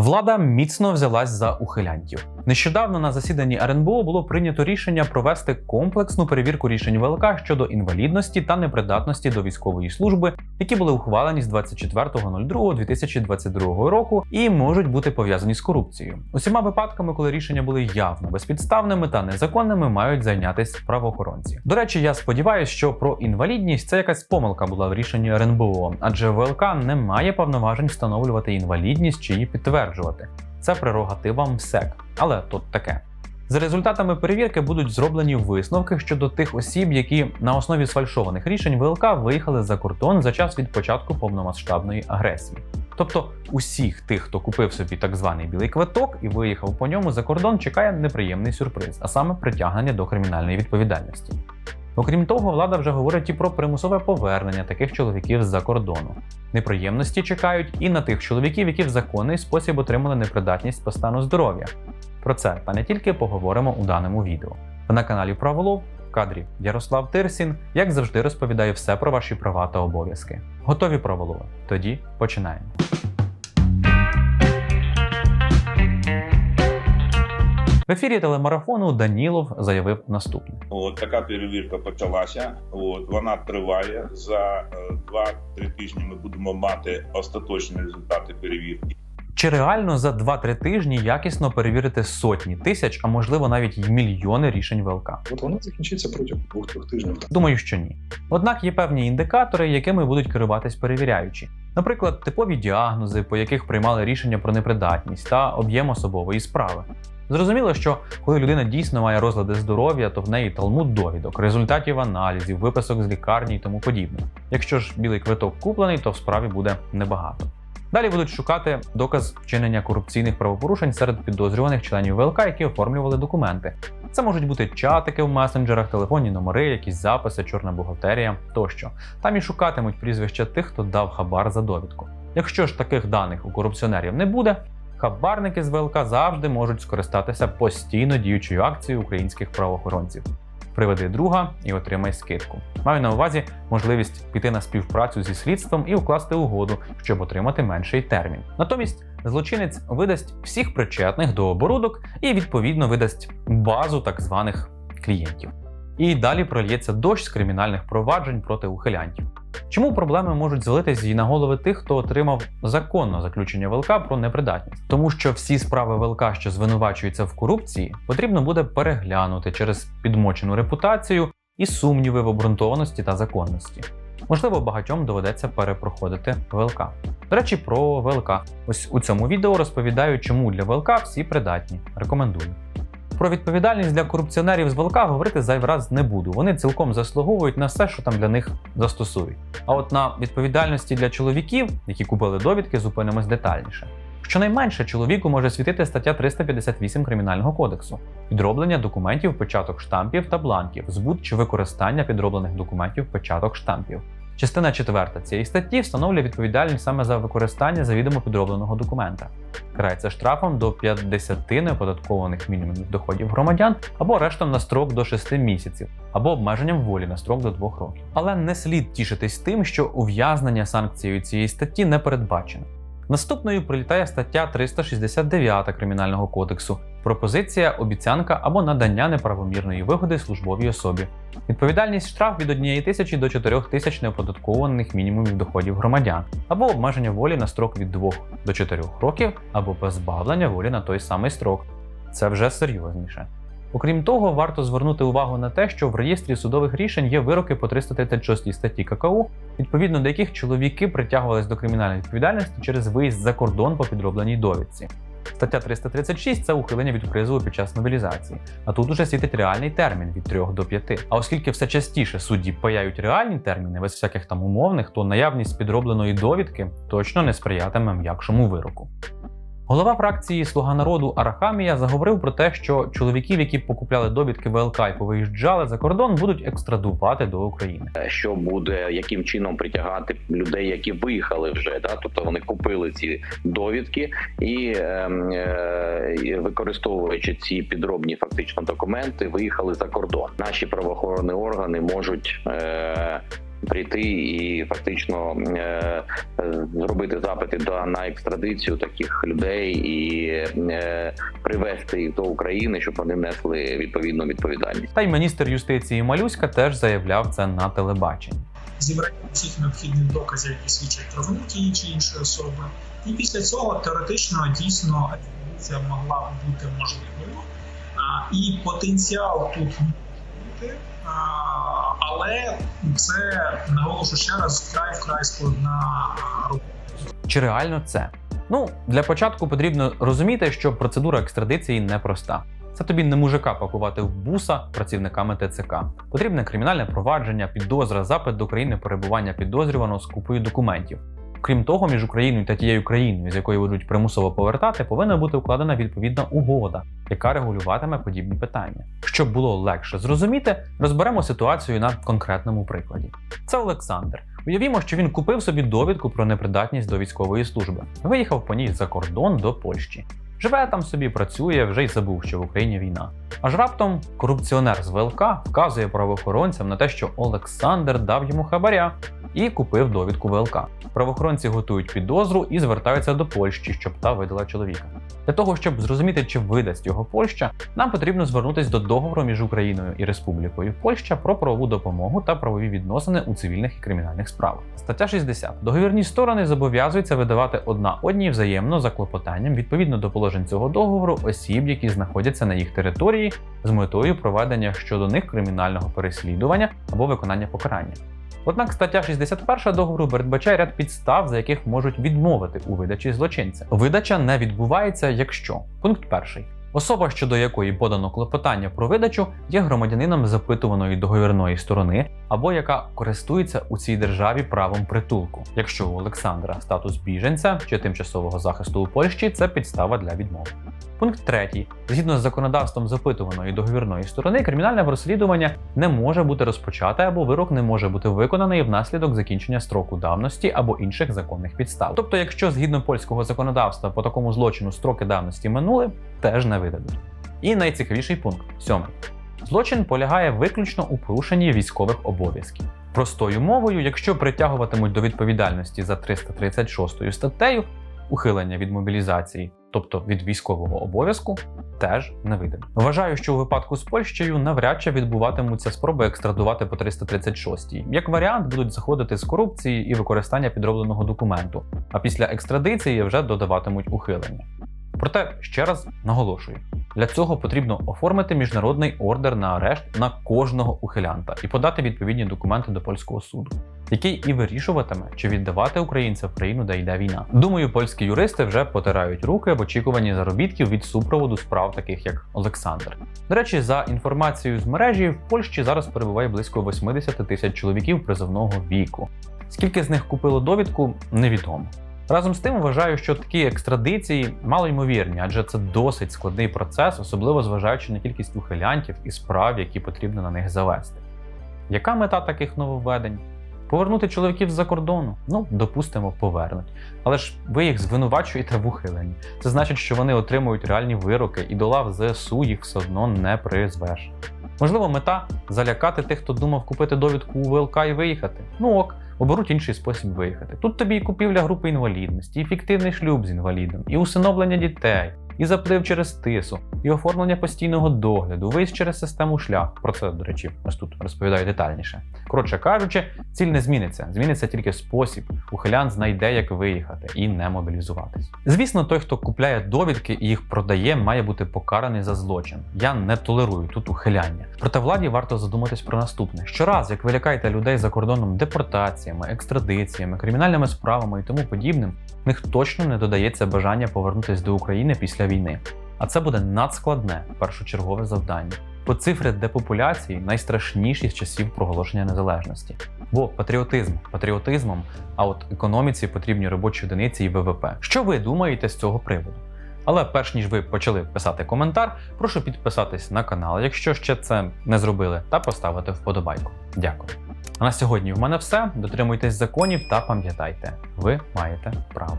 Влада міцно взялась за ухилянтів. Нещодавно на засіданні РНБО було прийнято рішення провести комплексну перевірку рішень ВЛК щодо інвалідності та непридатності до військової служби, які були ухвалені з 24.02.2022 року і можуть бути пов'язані з корупцією. Усіма випадками, коли рішення були явно безпідставними та незаконними, мають зайнятися правоохоронці. До речі, я сподіваюся, що про інвалідність це якась помилка була в рішенні РНБО, адже ВЛК не має повноважень встановлювати інвалідність чи її підтверджувати. Це прерогатива МСЕК, але тут таке. За результатами перевірки будуть зроблені висновки щодо тих осіб, які на основі сфальшованих рішень ВЛК виїхали за кордон за час від початку повномасштабної агресії. Тобто усіх тих, хто купив собі так званий білий квиток і виїхав по ньому за кордон, чекає неприємний сюрприз, а саме притягнення до кримінальної відповідальності. Окрім того, влада вже говорить і про примусове повернення таких чоловіків з-за кордону. Неприємності чекають і на тих чоловіків, які в законний спосіб отримали непридатність по стану здоров'я. Про це та не тільки поговоримо у даному відео. На каналі Праволов в кадрі Ярослав Тирсін, як завжди, розповідає все про ваші права та обов'язки. Готові праволови? Тоді починаємо. В ефірі телемарафону Данілов заявив наступне. От така перевірка почалася. От вона триває за 2-3 тижні. Ми будемо мати остаточні результати перевірки. Чи реально за 2-3 тижні якісно перевірити сотні тисяч, а можливо навіть й мільйони рішень ВЛК? От вона закінчиться протягом двох-трьох тижнів. Думаю, що ні. Однак є певні індикатори, якими будуть керуватись перевіряючі. Наприклад, типові діагнози, по яких приймали рішення про непридатність та об'єм особової справи. Зрозуміло, що коли людина дійсно має розлади здоров'я, то в неї талмуд довідок, результатів аналізів, виписок з лікарні і тому подібне. Якщо ж білий квиток куплений, то в справі буде небагато. Далі будуть шукати доказ вчинення корупційних правопорушень серед підозрюваних членів ВЛК, які оформлювали документи. Це можуть бути чатики в месенджерах, телефонні номери, якісь записи, чорна бухгалтерія тощо. Там і шукатимуть прізвища тих, хто дав хабар за довідку. Якщо ж таких даних у корупціонерів не буде, хабарники з ВЛК завжди можуть скористатися постійно діючою акцією українських правоохоронців. Приведи друга і отримай скидку. Маю на увазі можливість піти на співпрацю зі слідством і укласти угоду, щоб отримати менший термін. Натомість злочинець видасть всіх причетних до оборудок і відповідно видасть базу так званих клієнтів. І далі прольється дощ з кримінальних проваджень проти ухилянтів. Чому проблеми можуть злитись і на голови тих, хто отримав законно заключення ВЛК про непридатність? Тому що всі справи ВЛК, що звинувачуються в корупції, потрібно буде переглянути через підмочену репутацію і сумніви в обґрунтованості та законності. Можливо, багатьом доведеться перепроходити ВЛК. До речі, про ВЛК. Ось у цьому відео розповідаю, чому для ВЛК всі придатні. Рекомендую. Про відповідальність для корупціонерів з ВЛК говорити зайвий раз не буду. Вони цілком заслуговують на все, що там для них застосують. А от на відповідальності для чоловіків, які купили довідки, зупинимось детальніше. Щонайменше чоловіку може світити стаття 358 Кримінального кодексу підроблення документів, печаток штампів та бланків, збут чи використання підроблених документів, печаток штампів. Частина 4 цієї статті встановлює відповідальність саме за використання завідомо підробленого документа. Карається штрафом до 50 неоподаткованих мінімумів доходів громадян або арештом на строк до 6 місяців, або обмеженням волі на строк до 2 років. Але не слід тішитись тим, що ув'язнення санкцією цієї статті не передбачено. Наступною прилітає стаття 369 Кримінального кодексу пропозиція, обіцянка або надання неправомірної вигоди службовій особі. Відповідальність штраф від 1 тисячі до 4 тисяч неоподаткованих мінімумів доходів громадян, або обмеження волі на строк від 2 до 4 років, або позбавлення волі на той самий строк. Це вже серйозніше. Окрім того, варто звернути увагу на те, що в реєстрі судових рішень є вироки по 336 статті ККУ, відповідно до яких чоловіки притягувались до кримінальної відповідальності через виїзд за кордон по підробленій довідці. Стаття 336 це ухилення від призову під час мобілізації. А тут уже світить реальний термін від 3 до 5. А оскільки все частіше судді паяють реальні терміни без всяких там умовних, то наявність підробленої довідки точно не сприятиме м'якшому вироку. Голова фракції Слуга народу Арахамія заговорив про те, що чоловіків, які покупляли довідки ВЛК і повиїжджали за кордон, будуть екстрадувати до України. що буде, яким чином притягати людей, які виїхали вже, да? тобто вони купили ці довідки і, ем, е, використовуючи ці підробні фактично документи, виїхали за кордон. Наші правоохоронні органи можуть. Е, прийти і фактично е, зробити запити до на екстрадицію таких людей і е, привести їх до України, щоб вони несли відповідну відповідальність. Та й міністр юстиції Малюська теж заявляв це на телебаченні. зібрання всіх необхідних доказів, які свідчать про вину тієї чи іншої особи. І після цього теоретично дійсно екстрадиція могла б бути можливою. А, І потенціал тут бути, але це наголошу ще раз вкрай вкрай складна робота. Чи реально це? Ну, для початку потрібно розуміти, що процедура екстрадиції непроста. Це тобі не мужика пакувати в буса працівниками ТЦК. Потрібне кримінальне провадження, підозра, запит до країни перебування підозрюваного з купою документів. Крім того, між Україною та тією країною, з якої будуть примусово повертати, повинна бути укладена відповідна угода, яка регулюватиме подібні питання. Щоб було легше зрозуміти, розберемо ситуацію на конкретному прикладі. Це Олександр. Уявімо, що він купив собі довідку про непридатність до військової служби, виїхав по ній за кордон до Польщі. Живе там собі, працює, вже й забув, що в Україні війна. Аж раптом корупціонер з ВЛК вказує правоохоронцям на те, що Олександр дав йому хабаря і купив довідку ВЛК. Правоохоронці готують підозру і звертаються до Польщі, щоб та видала чоловіка. Для того, щоб зрозуміти, чи видасть його Польща, нам потрібно звернутися до договору між Україною і Республікою Польща про правову допомогу та правові відносини у цивільних і кримінальних справах. Стаття 60. Договірні сторони зобов'язуються видавати одна одній взаємно за клопотанням відповідно до положень цього договору осіб, які знаходяться на їх території, з метою проведення щодо них кримінального переслідування або виконання покарання. Однак стаття 61 договору передбачає ряд підстав, за яких можуть відмовити у видачі злочинця. Видача не відбувається, якщо пункт перший. Особа, щодо якої подано клопотання про видачу, є громадянином запитуваної договірної сторони або яка користується у цій державі правом притулку. Якщо у Олександра статус біженця чи тимчасового захисту у Польщі, це підстава для відмови. Пункт 3. Згідно з законодавством запитуваної договірної сторони, кримінальне розслідування не може бути розпочате або вирок не може бути виконаний внаслідок закінчення строку давності або інших законних підстав. Тобто, якщо згідно польського законодавства по такому злочину строки давності минули, теж не видадуть. І найцікавіший пункт сьомий. Злочин полягає виключно у порушенні військових обов'язків. Простою мовою, якщо притягуватимуть до відповідальності за 336 статтею, ухилення від мобілізації, тобто від військового обов'язку, теж не видим. Вважаю, що у випадку з Польщею навряд чи відбуватимуться спроби екстрадувати по 336. Як варіант, будуть заходити з корупції і використання підробленого документу, а після екстрадиції вже додаватимуть ухилення. Проте ще раз наголошую: для цього потрібно оформити міжнародний ордер на арешт на кожного ухилянта і подати відповідні документи до польського суду, який і вирішуватиме, чи віддавати українця в країну, де йде війна. Думаю, польські юристи вже потирають руки в очікуванні заробітків від супроводу справ, таких як Олександр. До речі, за інформацією з мережі, в Польщі зараз перебуває близько 80 тисяч чоловіків призовного віку. Скільки з них купило довідку, невідомо. Разом з тим вважаю, що такі екстрадиції малоймовірні, адже це досить складний процес, особливо зважаючи на кількість ухилянтів і справ, які потрібно на них завести. Яка мета таких нововведень? Повернути чоловіків з-за кордону? Ну, допустимо, повернуть. Але ж ви їх звинувачуєте в ухиленні. Це значить, що вони отримують реальні вироки, і до лав ЗСУ їх все одно не призвеш. Можливо, мета залякати тих, хто думав купити довідку у ВЛК і виїхати. Ну ок, оберуть інший спосіб виїхати. Тут тобі і купівля групи інвалідності, і фіктивний шлюб з інвалідом, і усиновлення дітей, і заплив через тису, і оформлення постійного догляду, виїзд через систему шлях. Про це, до речі, ось тут розповідаю детальніше. Коротше кажучи, ціль не зміниться. Зміниться тільки спосіб. Ухилян знайде, як виїхати і не мобілізуватись. Звісно, той, хто купляє довідки і їх продає, має бути покараний за злочин. Я не толерую тут ухиляння. Проте владі варто задуматись про наступне: щораз, як ви лякаєте людей за кордоном депортаціями, екстрадиціями, кримінальними справами і тому подібним, в них точно не додається бажання повернутися до України після війни. А це буде надскладне першочергове завдання. Бо цифри депопуляції найстрашніші з часів проголошення незалежності. Бо патріотизм патріотизмом, а от економіці потрібні робочі одиниці і ВВП. Що ви думаєте з цього приводу? Але перш ніж ви почали писати коментар, прошу підписатись на канал, якщо ще це не зробили, та поставити вподобайку. Дякую. А на сьогодні в мене все. Дотримуйтесь законів та пам'ятайте, ви маєте право.